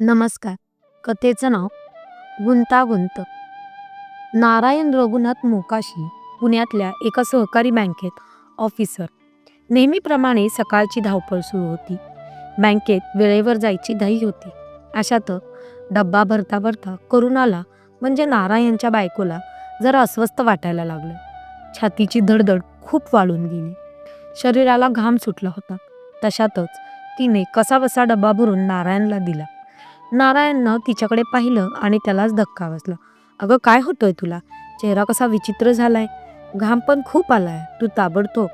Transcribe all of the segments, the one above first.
नमस्कार. कथेचं नाव गुंतागुंत. नारायण रघुनाथ मोकाशी पुण्यातल्या एका सहकारी बँकेत ऑफिसर नेहमीप्रमाणे सकाळची धावपळ सुरू होती. बँकेत वेळेवर जायची दही होती. अशात डब्बा भरता भरता करुणाला म्हणजे नारायणच्या बायकोला जरा अस्वस्थ वाटायला लागलं. छातीची धडधड खूप वाढून गेली. शरीराला घाम सुटला होता. तशातच तिने कसाबसा डब्बा भरून नारायणला दिला. नारायणनं तिच्याकडे पाहिलं आणि त्यालाच धक्का बसला. अगं काय होतोय तुला? चेहरा कसा विचित्र झालाय. घाम पण खूप आलाय. तू ताबडतोब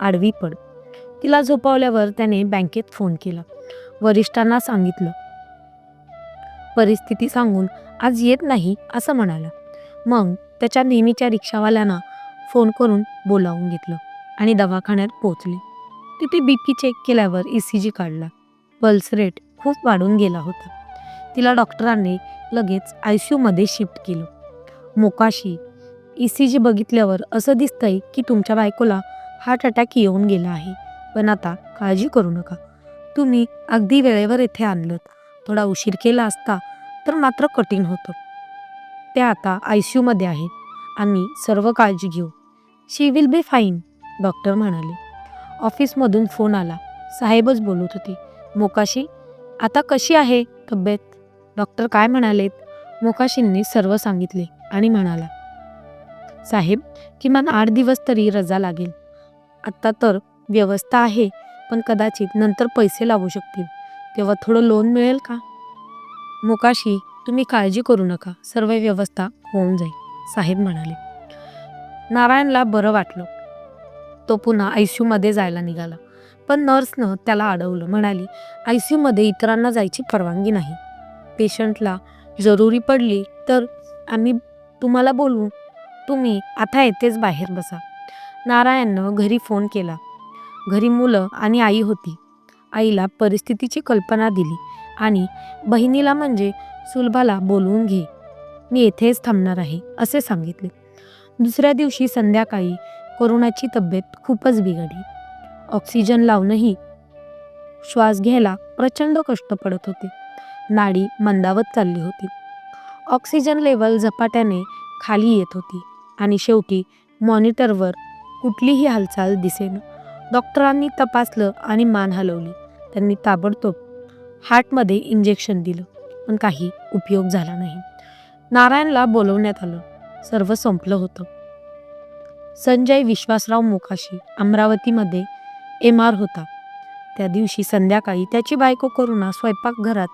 आडवी पड. तिला झोपावल्यावर त्याने बँकेत फोन केला. वरिष्ठांना सांगितलं. परिस्थिती सांगून आज येत नाही असं म्हणाला. मग त्याच्या नेहमीच्या रिक्षावाल्यांना फोन करून बोलावून घेतलं आणि दवाखान्यात पोचले तिथे बी पी चेक केल्यावर ई सी जी काढला. पल्स रेट खूप वाढून गेला होता. तिला डॉक्टरांनी लगेच आय सी यूमध्ये शिफ्ट केलं. मोकाशी ई सी जी बघितल्यावर असं दिसतंय की तुमच्या बायकोला हार्ट अटॅक येऊन गेला आहे. पण आता काळजी करू नका. तुम्ही अगदी वेळेवर येथे आणलं थोडा उशीर केला असता तर मात्र कठीण होतं. ते आता आय सी यूमध्ये आहेत आम्ही सर्व काळजी घेऊ. She will be fine doctor म्हणाले. ऑफिसमधून फोन आला. साहेबच बोलत होते. मोकाशी आता कशी आहे तब्येत? डॉक्टर काय म्हणालेत? मोकाशींनी सर्व सांगितले आणि म्हणाला साहेब किमान आठ दिवस तरी रजा लागेल. आत्ता तर व्यवस्था आहे पण कदाचित नंतर पैसे लागू शकतील. तेव्हा थोडं लोन मिळेल का? मोकाशी तुम्ही काळजी करू नका. सर्व व्यवस्था होऊन जाईल साहेब म्हणाले. नारायणला बरं वाटलं. तो पुन्हा आय सी यूमध्ये जायला निघाला. पण नर्सनं त्याला अडवलं. म्हणाली आय सी यूमध्ये इतरांना जायची परवानगी नाही. पेशंटला जरुरी पडली तर आम्ही तुम्हाला बोलवू तुम्ही आता येतेच बाहेर बसा. नारायणनं घरी फोन केला. घरी मुलं आणि आई होती. आईला परिस्थितीची कल्पना दिली आणि बहिणीला म्हणजे सुलभाला बोलवून घे मी येथेच थांबणार आहे असे सांगितले. दुसऱ्या दिवशी संध्याकाळी करुणाची तब्येत खूपच बिघडली. ऑक्सिजन लावूनही श्वास घ्यायला प्रचंड कष्ट पडत होते. नाडी मंदावत चालली होती. ऑक्सिजन लेवल झपाट्याने खाली येत होती आणि शेवटी मॉनिटरवर कुठलीही हालचाल दिसेन. डॉक्टरांनी तपासलं आणि मान हलवली. त्यांनी ताबडतोब हार्टमध्ये इंजेक्शन दिलं पण काही उपयोग झाला नाही. नारायणला बोलवण्यात आलं. सर्व संपलं होतं. संजय विश्वासराव मोकाशी अमरावतीमध्ये एम आर होता. त्या दिवशी संध्याकाळी त्याची बायको करुणा स्वयंपाकघरात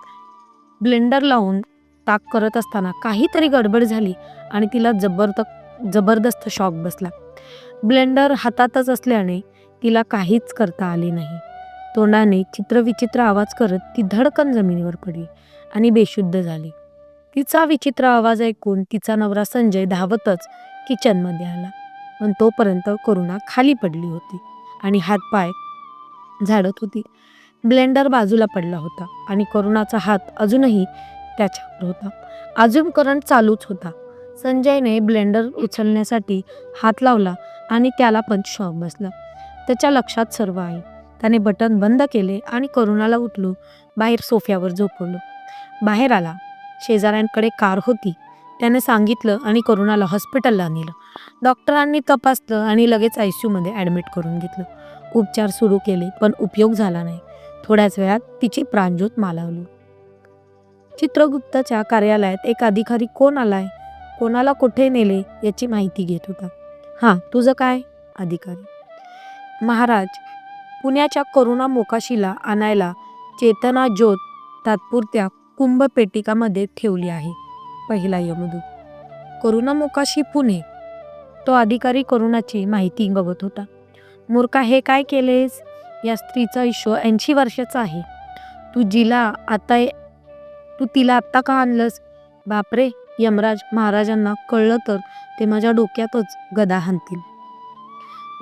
ब्लेंडर लावून ताक करत असताना काहीतरी गडबड झाली आणि तिला जबरद जबरदस्त शॉक बसला. ब्लेंडर हातातच असल्याने तिला काहीच करता आले नाही. तोंडाने चित्रविचित्र आवाज करत ती धडकन जमिनीवर पडली आणि बेशुद्ध झाली. तिचा विचित्र आवाज ऐकून तिचा नवरा संजय धावतच किचनमध्ये आला. पण तोपर्यंत करुणा खाली पडली होती आणि हातपाय झाडत होती. ब्लेंडर बाजूला पडला होता आणि करुणाचा हात अजूनही त्याच्यावर होता. अजून करंट चालूच होता. संजयने ब्लेंडर उचलण्यासाठी हात लावला आणि त्याला पण शॉक बसला. त्याच्या लक्षात सर्व आहे त्याने बटन बंद केले आणि करुणाला उठलो. बाहेर सोफ्यावर झोपवलं. बाहेर आला. शेजाऱ्यांकडे कार होती. त्याने सांगितलं आणि करुणाला हॉस्पिटलला नेलं. डॉक्टरांनी तपासलं आणि लगेच आय सी यूमध्ये ॲडमिट करून घेतलं. उपचार सुरू केले पण उपयोग झाला नाही. थोड्याच वेळात तिची प्राणज्योत मालवली. चित्रगुप्ताच्या कार्यालयात एक अधिकारी कोण आलाय? कोणाला कुठे नेले? याची माहिती घेत होता. हां तुझं काय? अधिकारी. महाराज पुण्याच्या करुणा मोकाशीला आणायला चेतना ज्योत तात्पुरत्या कुंभपेटिकामध्ये ठेवली आहे. पहिला यमदूत. करुणा मोकाशी पुणे? तो अधिकारी करुणाची माहिती बघत होता. मूर्खा हे काय केलेस? या स्त्रीचं आयुष्य ऐंशी वर्षाचं आहे. तू जिला आता तू तिला आत्ता का आणलंस? बापरे यमराज महाराजांना कळलं तर ते माझ्या डोक्यातच गदा हाणतील.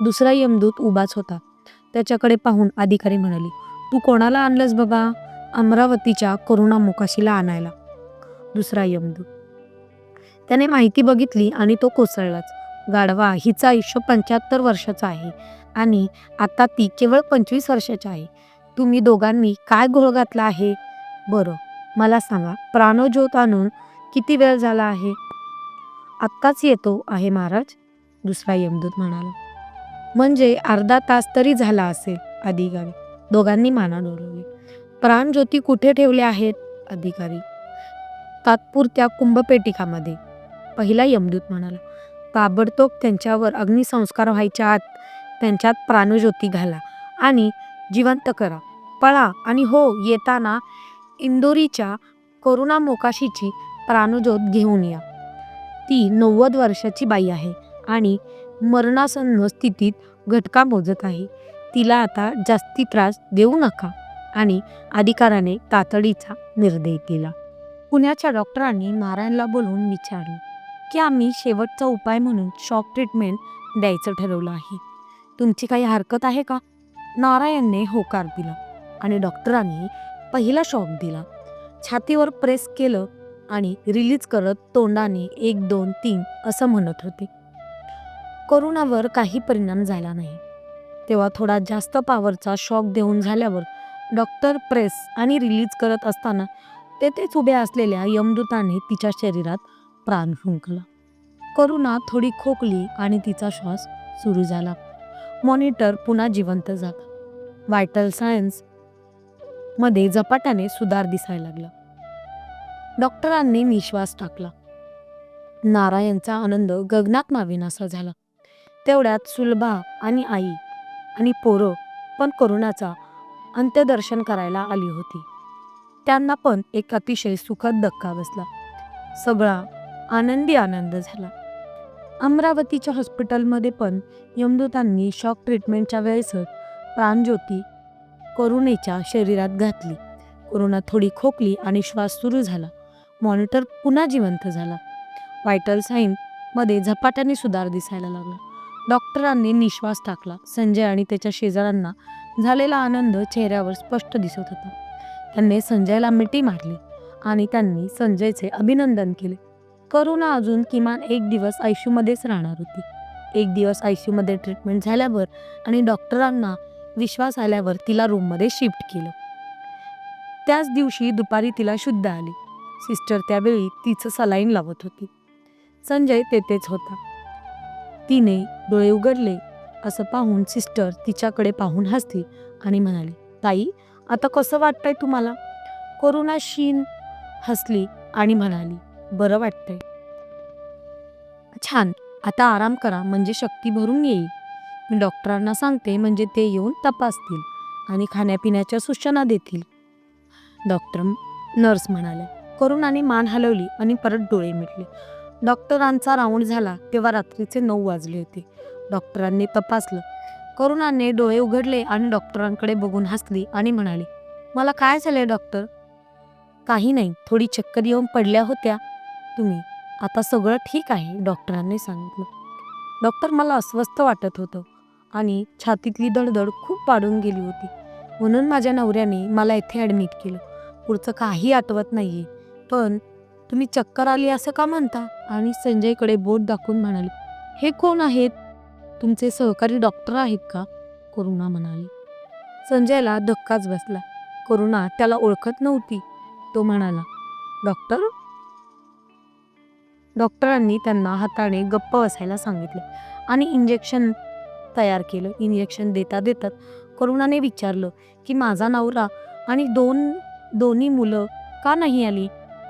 दुसरा यमदूत उभाच होता. त्याच्याकडे पाहून अधिकारी म्हणाले तू कोणाला आणलंस बाबा? अमरावतीच्या करुणा मोकाशीला आणायला. दुसरा यमदूत त्याने माहिती बघितली आणि तो कोसळलाच. गाढवा हिचं आयुष्य पंच्याहत्तर वर्षाचं आहे. आणि आता ती केवळ पंचवीस वर्षाची आहे तुम्ही दोघांनी काय घोळ घातला आहे? बरं मला सांगा प्राणज्योत आणून किती वेळ झाला आहे? आत्ताच येतो आहे महाराज दुसरा यमदूत म्हणाला. म्हणजे अर्धा तास तरी झाला असेल अधिकारी. दोघांनी माना डोलवली. प्राणज्योती कुठे ठेवले आहेत? अधिकारी. तात्पुरत्या कुंभपेटिकामध्ये. पहिला यमदूत म्हणाला. ताबडतोब त्यांच्यावर अग्निसंस्कार व्हायच्या आत त्यांच्यात प्राणज्योती घाला आणि जिवंत करा. पळा आणि हो येताना इंदोरीच्या करुणा मोकाशीची प्राणज्योत घेऊन या. ती नव्वद वर्षाची बाई आहे आणि मरणासन्न स्थितीत घटका मोजत आहे. तिला आता जास्ती त्रास देऊ नका आणि अधिकाराने तातडीचा निर्णय दिला पुण्याच्या डॉक्टरांनी नारायणला बोलवून विचारले की आम्ही शेवटचा उपाय म्हणून शॉक ट्रीटमेंट द्यायचं ठरवलं आहे. तुमची काही हरकत आहे का? नारायणने होकार दिला आणि डॉक्टरांनी पहिला शॉक दिला. छातीवर प्रेस केलं आणि रिलीज करत तोंडाने एक दोन तीन असं म्हणत होते. करोनावर काही परिणाम झाला नाही. तेव्हा थोडा जास्त पॉवरचा शॉक देऊन झाल्यावर डॉक्टर प्रेस आणि रिलीज करत असताना तेथेच उभ्या असलेल्या यमदूताने तिच्या शरीरात प्राण फुंकला करुणा थोडी खोकली आणि तिचा श्वास सुरू झाला. मॉनिटर पुन्हा जिवंत झाला व्हायटल सायन्समध्ये झपाट्याने सुधार दिसायला लागला. डॉक्टरांनी विश्वास टाकला. नारायणचा आनंद गगनात मावेनासा झाला. तेवढ्यात सुलभा आणि आई आणि पोरं पण करुणाचा अंत्यदर्शन करायला आली होती. त्यांना पण एक अतिशय सुखद धक्का बसला. सगळा आनंदी आनंद झाला. अमरावतीच्या हॉस्पिटलमध्ये पण यमदूतांनी शॉक ट्रीटमेंटच्या वेळेसच प्राणज्योती करुणेच्या शरीरात घातली. करुणा थोडी खोकली आणि श्वास सुरू झाला. मॉनिटर पुन्हा जिवंत झाला. व्हायटल साईनमध्ये झपाट्याने सुधार दिसायला लागला. डॉक्टरांनी निश्वास टाकला. संजय आणि त्याच्या शेजाऱ्यांना झालेला आनंद चेहऱ्यावर स्पष्ट दिसत होता. त्यांनी संजयला मिठी मारली आणि त्यांनी संजयचे अभिनंदन केले. करुणा अजून किमान एक दिवस आयसीयूमध्येच राहणार होती. एक दिवस आयसीयूमध्ये ट्रीटमेंट झाल्यावर आणि डॉक्टरांना विश्वास आल्यावर तिला रूममध्ये शिफ्ट केलं. त्याच दिवशी दुपारी तिला शुद्ध आली. सिस्टर त्यावेळी तिचं सलाईन लावत होती. संजय तेथेच होता. तिने डोळे उघडले असं पाहून सिस्टर तिच्याकडे पाहून हसली आणि म्हणाली ताई आता कसं वाटतंय तुम्हाला? करुणा शीन हसली आणि म्हणाली बरं वाटतंय. छान. आता आराम करा म्हणजे शक्ती भरून येईल. मी डॉक्टरांना सांगते म्हणजे ते येऊन तपासतील आणि खाण्यापिण्याच्या सूचना देतील. डॉक्टर नर्स म्हणाल्या. करुणाने मान हलवली आणि परत डोळे मिटले. डॉक्टरांचा राऊंड झाला तेव्हा रात्रीचे नऊ वाजले होते. डॉक्टरांनी तपासलं. करुणाने डोळे उघडले आणि डॉक्टरांकडे बघून हसली आणि म्हणाली मला काय झालंय डॉक्टर? काही नाही. थोडी चक्कर येऊन पडल्या होत्या. तुम्ही. आता सगळं ठीक आहे डॉक्टरांनी सांगितलं. डॉक्टर मला अस्वस्थ वाटत होतं आणि छातीतली दडदड खूप वाढून गेली होती. म्हणून माझ्या नवऱ्याने मला इथे ॲडमिट केलं. पुढचं काही आठवत नाहीये. पण तुम्ही चक्कर आली असं का म्हणता? आणि संजयकडे बोट दाखवून म्हणाले हे कोण आहेत? तुमचे सहकारी डॉक्टर आहेत का? करुणा म्हणाली. संजयला धक्काच बसला. करुणा त्याला ओळखत नव्हती. तो म्हणाला डॉक्टर डॉक्टरांनी त्यांना हाताने गप्प बसायला सांगितले आणि इंजेक्शन तयार केलं. इंजेक्शन देता देतात करुणाने विचारलं की माझा नवरा आणि दोन दोन्ही मुलं का नाही आली?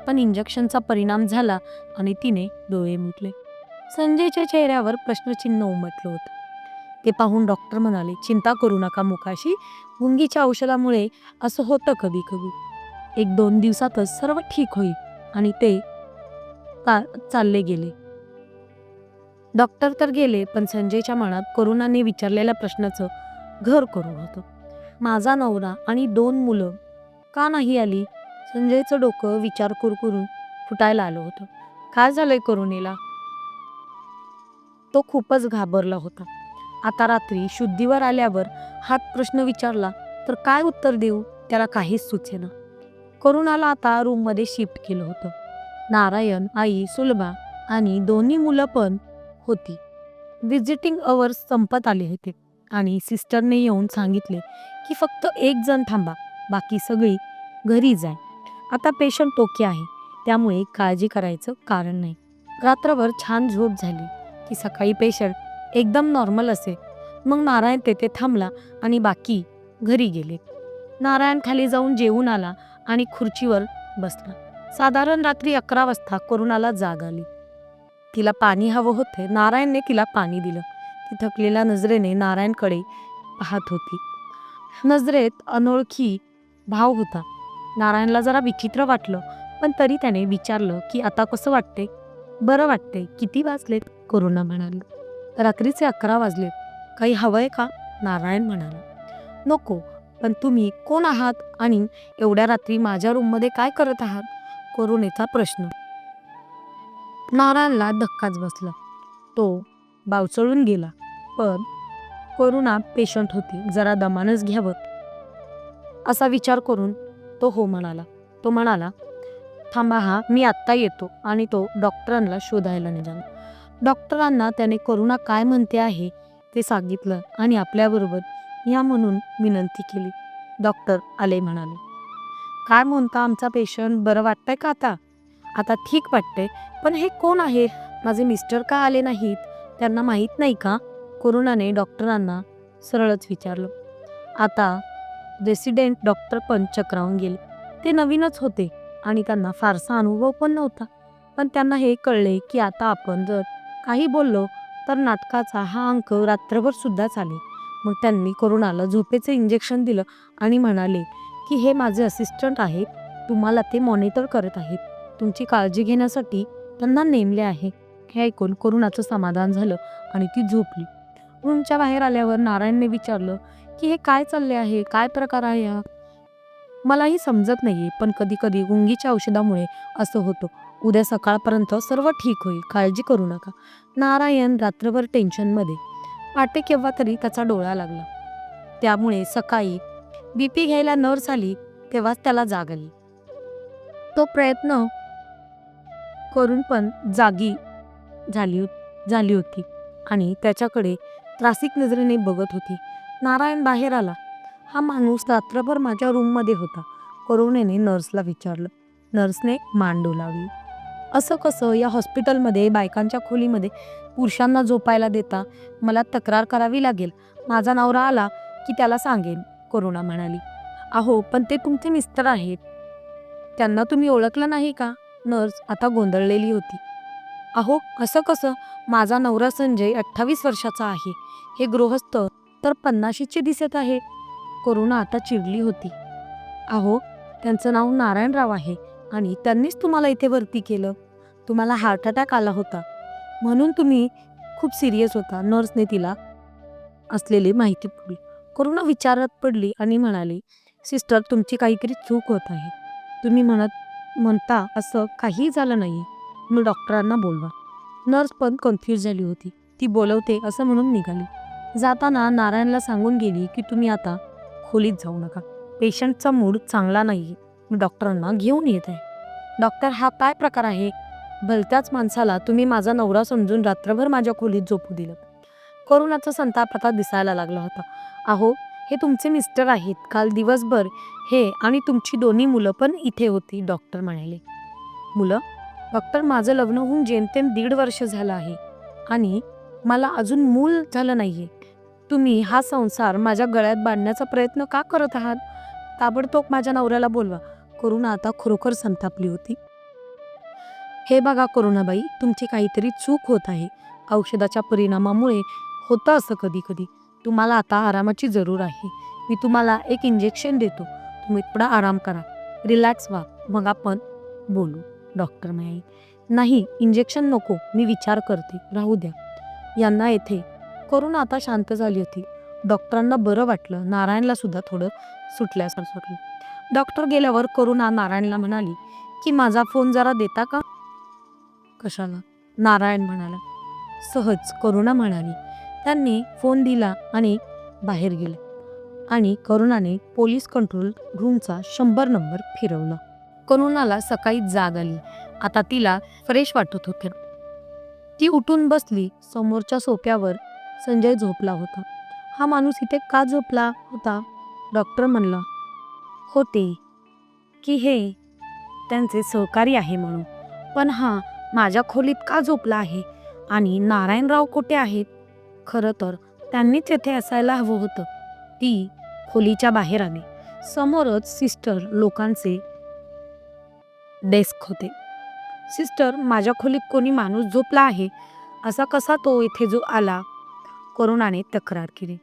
पण इंजेक्शनचा परिणाम झाला आणि तिने डोळे मुटले संजयच्या चेहऱ्यावर प्रश्नचिन्ह उमटलं होतं. ते पाहून डॉक्टर म्हणाले चिंता करू नका मुखाशी गुंगीच्या औषधामुळे असं होतं कधी कधी एक दोन दिवसातच सर्व ठीक होईल. आणि ते का चालले गेले? डॉक्टर तर गेले पण संजयच्या मनात करुणाने विचारलेल्या प्रश्नाचं घर करून होतं. माझा नवरा आणि दोन मुलं का नाही आली? संजयचं डोकं विचार करून फुटायला आलं होतं. काय झालंय करुणीला? तो खूपच घाबरला होता. आता रात्री शुद्धीवर आल्यावर हात प्रश्न विचारला तर काय उत्तर देऊ? त्याला काहीच सुचेना. करुणाला आता रूममध्ये शिफ्ट केलं होतं. नारायण आई सुलभा आणि दोन्ही मुलं पण होती. विजिटिंग अवर्स संपत आले होते आणि सिस्टरने येऊन सांगितले की फक्त एक जण थांबा बाकी सगळी घरी जाय. आता पेशंट ओके आहे त्यामुळे काळजी करायचं कारण नाही. रात्रभर छान झोप झाली की सकाळी पेशंट एकदम नॉर्मल असे. मग नारायण तेथे थांबला आणि बाकी घरी गेले. नारायण खाली जाऊन जेवून आला आणि खुर्चीवर बसला. साधारण रात्री अकरा वाजता करुणाला जाग आली. तिला पाणी हवं होते. नारायणने तिला पाणी दिलं. ती थकलेल्या नजरेने नारायणकडे पाहत होती. नजरेत अनोळखी भाव होता. नारायणला जरा विचित्र वाटलं पण तरी त्याने विचारलं की आता कसं वाटते बरं वाटते किती वाजलेत? करुणा म्हणाली. रात्रीचे अकरा वाजलेत. काही हवंय का? नारायण म्हणाला. नको पण तुम्ही कोण आहात आणि एवढ्या रात्री माझ्या रूममध्ये काय करत आहात? करुणेचा प्रश्न. नारायणला धक्काच बसला. तो बावचळून गेला. पण करुणा पेशंट होती. जरा दमानच घ्यावं. असा विचार करून तो हो म्हणाला. तो म्हणाला थांबा हा मी आत्ता येतो. आणि तो डॉक्टरांना शोधायला निघाला. डॉक्टरांना त्याने करुणा काय म्हणते आहे ते सांगितलं आणि आपल्याबरोबर या म्हणून विनंती केली. डॉक्टर आले म्हणाले. काय म्हणता आमचा पेशंट बरं वाटतंय का आता? आता ठीक वाटतंय. पण हे कोण आहे? माझे मिस्टर का आले नाहीत? त्यांना माहीत नाही का? कोरोनाने डॉक्टरांना सरळच विचारलं. आता रेसिडेंट डॉक्टर पण चक्रावून गेले. ते नवीनच होते आणि त्यांना फारसा अनुभव पण नव्हता. पण त्यांना हे कळले की आता आपण जर काही बोललो तर नाटकाचा हा अंक रात्रभर सुद्धा चालेल. मग त्यांनी कोरोनाला झोपेचं इंजेक्शन दिलं आणि म्हणाले की हे माझे असिस्टंट आहेत. तुम्हाला ते मॉनिटर करत आहेत. तुमची काळजी घेण्यासाठी त्यांना नेमले आहे. हे ऐकून करुणाचं समाधान झालं आणि ती झोपली. रूमच्या बाहेर आल्यावर नारायणने विचारलं की हे काय चालले आहे? काय प्रकार आहे हा? मलाही समजत नाहीये पण कधी कधी गुंगीच्या औषधामुळे असं होतं. उद्या सकाळपर्यंत सर्व ठीक होईल. काळजी करू नका. नारायण रात्रभर टेन्शनमध्ये पाटे केव्हा तरी त्याचा डोळा लागला. त्यामुळे सकाळी बीपी घ्यायला नर्स आली तेव्हाच त्याला जाग आली तो प्रयत्न करून पण जागी झाली झाली होती आणि त्याच्याकडे त्रासिक नजरेने बघत होती. नारायण बाहेर आला. हा माणूस रात्रभर माझ्या रूममध्ये होता. करुणेने नर्सला विचारलं. नर्सने मान डोलावली असं कसं या हॉस्पिटलमध्ये बायकांच्या खोलीमध्ये पुरुषांना झोपायला देता? मला तक्रार करावी लागेल. माझा नवरा आला की त्याला सांगेन. करुणा म्हणाली. अहो पण ते तुमचे मिस्टर आहेत. त्यांना तुम्ही ओळखलं नाही का? नर्स आता गोंधळलेली होती. अहो असं कसं? माझा नवरा संजय अठ्ठावीस वर्षाचा आहे. हे गृहस्थ तर पन्नाशीचे दिसत आहे. करुणा आता चिडली होती. अहो त्यांचं नाव नारायणराव आहे आणि त्यांनीच तुम्हाला इथे भरती केलं. तुम्हाला हार्ट अटॅक आला होता. म्हणून तुम्ही खूप सिरियस होता नर्सने तिला असलेली माहिती पुरली करुणा विचारात पडली आणि म्हणाली सिस्टर तुमची काहीतरी चूक होत आहे. तुम्ही म्हणत म्हणता असं काही झालं नाही मी डॉक्टरांना बोलवा. नर्स पण कन्फ्यूज झाली होती. ती बोलवते असं म्हणून निघाली. जाताना नारायणला सांगून गेली की तुम्ही आता खोलीत जाऊ नका. पेशंटचा मूड चांगला नाही मी डॉक्टरांना घेऊन येत आहे. डॉक्टर हा काय प्रकार आहे? भलत्याच माणसाला तुम्ही माझा नवरा समजून रात्रभर माझ्या खोलीत झोपू दिलं. करुणाचा संताप आता दिसायला लागला होता. अहो हे तुमचे मिस्टर आहेत. काल दिवसभर हे आणि तुमची दोन्ही मुलं पण इथे होती डॉक्टर म्हणाले. मुलं? डॉक्टर माझं लग्न होऊन जेमतेम दीड वर्ष झालं आहे आणि मला अजून मूल झालं नाहीये. तुम्ही हा संसार माझ्या गळ्यात बांधण्याचा प्रयत्न का करत आहात? ताबडतोब माझ्या नवऱ्याला बोलवा. करुणा आता खरोखर संतापली होती. हे बघा करुणाबाई तुमची काहीतरी चूक होत आहे. औषधाच्या परिणामामुळे होतं असं कधी कधी तुम्हाला आता आरामाची जरूर आहे. मी तुम्हाला एक इंजेक्शन देतो. तुम्ही थोडा आराम करा. रिलॅक्स व्हा. मग आपण बोलू. डॉक्टर म्हणाले. नाही इंजेक्शन नको. मी विचार करते. राहू द्या. यांना येथे करून आता शांत झाली होती. डॉक्टरांना बरं वाटलं. नारायणला सुद्धा थोडं सुटल्यासारखं वाटलं. डॉक्टर गेल्यावर करुणा नारायणला म्हणाली की माझा फोन जरा देता का? कशाला? नारायण म्हणाला. सहज. करुणा म्हणाली त्यांनी फोन दिला आणि बाहेर गेले. आणि करुणाने पोलीस कंट्रोल रूमचा शंभर नंबर फिरवला. करुणाला सकाळी जाग आली. आता तिला फ्रेश वाटत होते. ती उठून बसली. समोरच्या सोप्यावर संजय झोपला होता. हा माणूस इथे का झोपला होता? डॉक्टर म्हणला होते. की हे त्यांचे सहकारी आहे म्हणून. पण हा माझ्या खोलीत का झोपला आहे? आणि नारायणराव कुठे आहेत? खरं तर त्यांनीच येथे असायला हवं होतं. ती खोलीच्या बाहेर आली. समोरच सिस्टर लोकांचे डेस्क होते. सिस्टर माझ्या खोलीत कोणी माणूस झोपला आहे? असा कसा तो इथे जो आला? करुणाने तक्रार केली.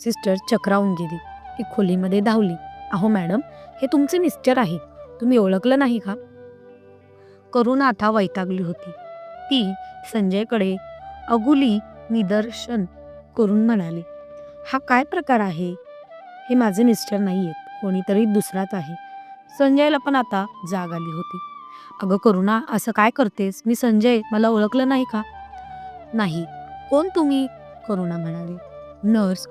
सिस्टर चक्रावून गेली. ती खोलीमध्ये धावली. अहो मॅडम हे तुमचे मिस्टर आहे. तुम्ही ओळखलं नाही का? करुणा आता वैतागली होती. ती संजयकडे अगुली निदर्शन करून म्हणाले हा काय प्रकार आहे? हे माझे मिस्टर नाही आहेत कोणीतरी दुसराच आहे. संजयला पण आता जाग आली होती. अगं करुणा असं काय करतेस? मी संजय मला ओळखलं नाही का? नाही. कोण तुम्ही? करुणा म्हणाले. नर्स.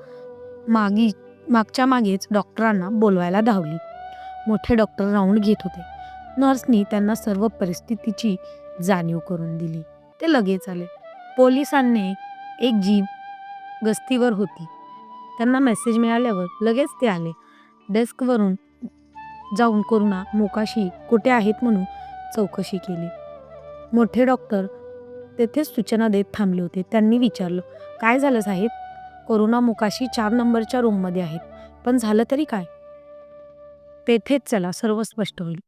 मागी मागच्या मागेच डॉक्टरांना बोलवायला धावली. मोठे डॉक्टर राऊंड घेत होते. नर्सनी त्यांना सर्व परिस्थितीची जाणीव करून दिली. ते लगेच आले. पोलिसांनी एक जीप गस्तीवर होती. त्यांना मेसेज मिळाल्यावर लगेच ते आले. डेस्कवरून जाऊन करुणा मोकाशी कुठे आहेत म्हणून चौकशी केली. मोठे डॉक्टर तेथेच सूचना देत थांबले होते. त्यांनी विचारलं काय झालं साहेब? करुणा मुकाशी चार नंबरच्या रूममध्ये आहेत. पण झालं तरी काय? तेथेच चला सर्व स्पष्ट होईल.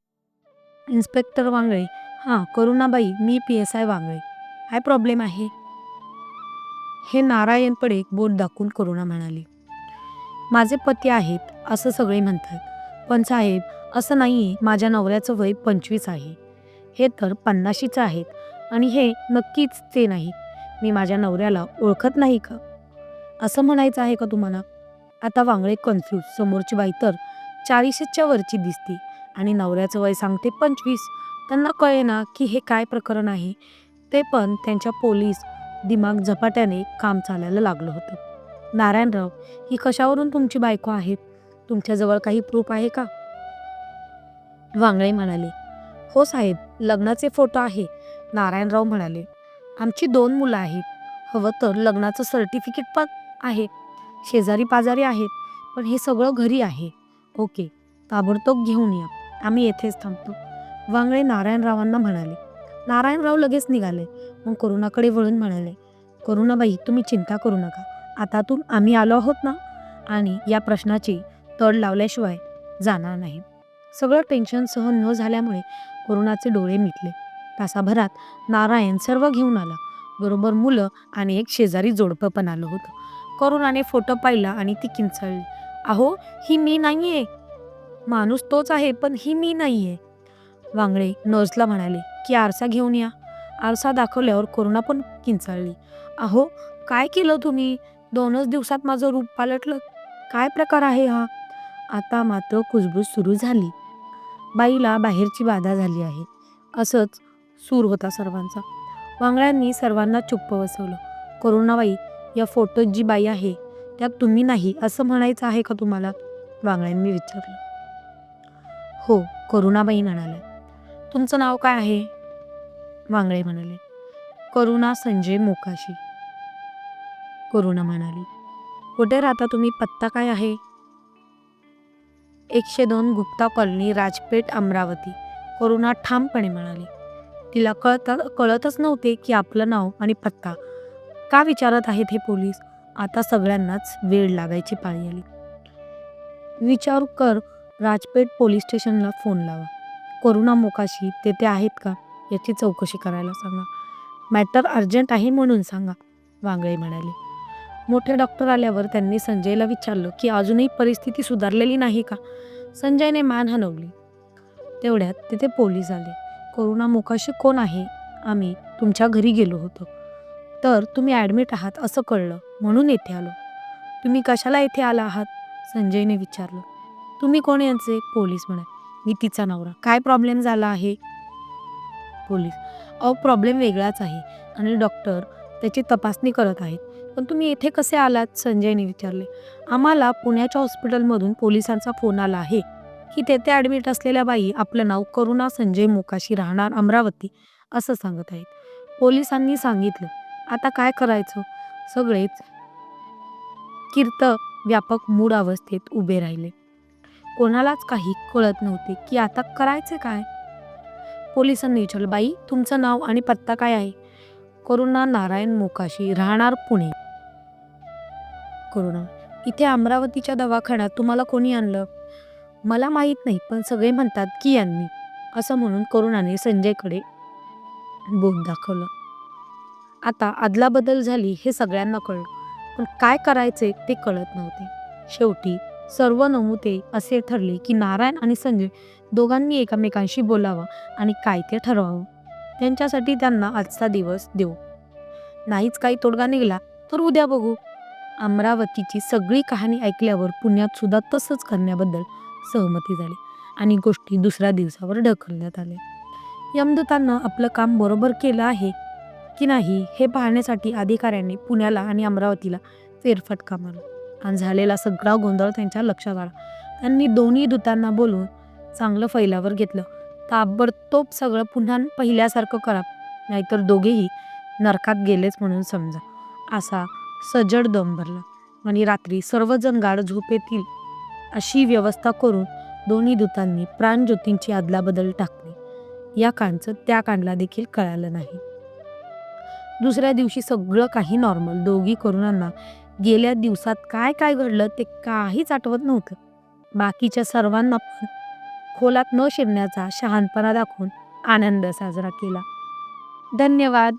इन्स्पेक्टर वांगळे. हां करुणाबाई मी पी एस आय वांगळे. काय प्रॉब्लेम आहे? हे नारायणपडे बोट दाखवून करुणा म्हणाली. माझे पती आहेत असं सगळे म्हणतात. पण साहेब असं नाही माझ्या नवऱ्याचं वय पंचवीस आहे. हे तर पन्नाशीचं आहेत. आणि हे नक्कीच ते नाही मी माझ्या नवऱ्याला ओळखत नाही का? असं म्हणायचं आहे का तुम्हाला? आता वांगळे कन्फ्यूज समोरची बाई तर चाळीसच्या वरची दिसते. आणि नवऱ्याचं वय सांगते पंचवीस. त्यांना कळे ना की हे काय प्रकरण आहे. ते पण त्यांच्या पोलीस दिमाग झपाट्याने काम चालायला लागलं होतं. नारायणराव ही कशावरून तुमची बायको आहे? तुमच्याजवळ काही प्रूफ आहे का? वांगळे म्हणाले हो साहेब लग्नाचे फोटो आहे. नारायणराव म्हणाले आमची दोन मुलं आहेत. हवं तर लग्नाचं सर्टिफिकेट पण आहे. शेजारी पाजारी आहेत पण हे सगळं घरी आहे. ओके ताबडतोब घेऊन या. आम्ही येथेच थांबतो. वांगळे नारायणरावांना म्हणाले नारायणराव लगेच निघाले. मग करुणाकडे वळून म्हणाले करुणाबाई तुम्ही चिंता करू नका. आतातून आम्ही आलो आहोत ना? आणि या प्रश्नाची तड लावल्याशिवाय जाणार नाही. सगळं टेन्शन सहन न झाल्यामुळे करुणाचे डोळे मिटले. तासाभरात नारायण सर्व घेऊन आला. बरोबर मुलं आणि एक शेजारी जोडपं पण आलं होतं. करुणाने फोटो पाहिला आणि ती किंचाळली. अहो ही मी नाहीये. माणूस तोच आहे पण ही मी नाहीये. वांगळे नर्सला म्हणाले की आरसा घेऊन या. आरसा दाखवल्यावर करुणा पण किंचाळली. अहो काय केलं तुम्ही? दोनच दिवसात माझं रूप पालटलं. काय प्रकार आहे हा? आता मात्र कुजबूज सुरू झाली. बाईला बाहेरची बाधा झाली आहे. असंच सूर होता सर्वांचा. वांगळ्यांनी सर्वांना चुप्प बसवलं. करुणाबाई या फोटोत जी बाई आहे त्यात तुम्ही नाही असं म्हणायचं आहे का तुम्हाला? वांगळ्यांनी विचारलं. हो करुणाबाई म्हणाल्या. तुमचं नाव काय आहे? वांगळे म्हणाले. करुणा संजय मोकाशी. करुणा म्हणाली कुठे राहता तुम्ही? पत्ता काय आहे? एकशे दोन गुप्ता कॉलनी राजपेठ अमरावती. करुणा ठामपणे म्हणाली तिला कळता कळतच नव्हते की आपलं नाव आणि पत्ता. का विचारत आहेत हे पोलीस? आता सगळ्यांनाच वेळ लागायची पाळी आली. विचार कर राजपेठ पोलीस स्टेशनला फोन लावा. करुणा मोकाशी तेथे आहेत का? याची चौकशी करायला सांगा. मॅटर अर्जंट आहे म्हणून सांगा वांगळे म्हणाले. मोठे डॉक्टर आल्यावर त्यांनी संजयला विचारलं की अजूनही परिस्थिती सुधारलेली नाही का? संजयने मान हलवली. तेवढ्यात तिथे पोलीस आले. करुणा मोकाशी कोण आहे? आम्ही तुमच्या घरी गेलो होतो. तर तुम्ही ॲडमिट आहात असं कळलं म्हणून येथे आलो. तुम्ही कशाला येथे आला आहात? संजयने विचारलं. तुम्ही कोण यांचे? पोलीस म्हणाले. मी तिचा नवरा. काय प्रॉब्लेम झाला आहे? पोलीस. अहो प्रॉब्लेम वेगळाच आहे. आणि डॉक्टर त्याची तपासणी करत आहेत. पण तुम्ही येथे कसे आलात? संजयने विचारले. आम्हाला पुण्याच्या हॉस्पिटलमधून पोलिसांचा फोन आला आहे. की तेथे ॲडमिट असलेल्या बाई आपलं नाव करुणा संजय मोकाशी राहणार अमरावती असं सांगत आहेत. पोलिसांनी सांगितलं. आता काय करायचं? सगळेच कीर्त व्यापक मूड अवस्थेत उभे राहिले. कोणालाच काही कळत नव्हते की आता करायचे काय? पोलिसांनी विचारलं बाई तुमचं नाव आणि पत्ता काय आहे? करुणा नारायण मोकाशी राहणार पुणे. करुणा इथे अमरावतीच्या दवाखान्यात तुम्हाला कोणी आणलं? मला माहीत नाही पण सगळे म्हणतात की यांनी. असं म्हणून करुणाने संजयकडे बोट दाखवलं. आता अदलाबदल झाली हे सगळ्यांना कळलं पण काय करायचे ते कळत नव्हते. शेवटी सर्व नमुते असे ठरले की नारायण आणि संजय दोघांनी एकमेकांशी बोलावं आणि काय ते ठरवावं. त्यांच्यासाठी त्यांना आजचा दिवस देऊ. नाहीच काही तोडगा निघाला तर उद्या बघू. अमरावतीची सगळी कहाणी ऐकल्यावर पुण्यात सुद्धा तसंच करण्याबद्दल सहमती झाली आणि गोष्टी दुसऱ्या दिवसावर ढकलण्यात आल्या. यमदूतांना आपलं काम बरोबर केलं आहे की नाही हे पाहण्यासाठी अधिकाऱ्यांनी पुण्याला आणि अमरावतीला फेरफटका मारला. आणि झालेला सगळा गोंधळ त्यांच्या लक्षात आला. त्यांनी दोन्ही दूतांना बोलून चांगलं फैलावर घेतलं. ताबडतोब सगळं पुन्हा पहिल्यासारखं करा. नाहीतर दोघेही नरकात गेलेच म्हणून समजा. असा सजड दम भरला. आणि रात्री सर्वजण गाढ झोपेतील अशी व्यवस्था करून दोन्ही दूतांनी प्राणज्योतींची अदलाबदल टाकली. या कांडचं त्या कांडला देखील कळालं नाही. दुसऱ्या दिवशी सगळं काही नॉर्मल दोघी करुणांना गेल्या दिवसात काय काय घडलं ते काहीच आठवत नव्हतं. बाकीच्या सर्वांना पण खोलात न शिरण्याचा शहाणपणा दाखवून आनंद साजरा केला. धन्यवाद.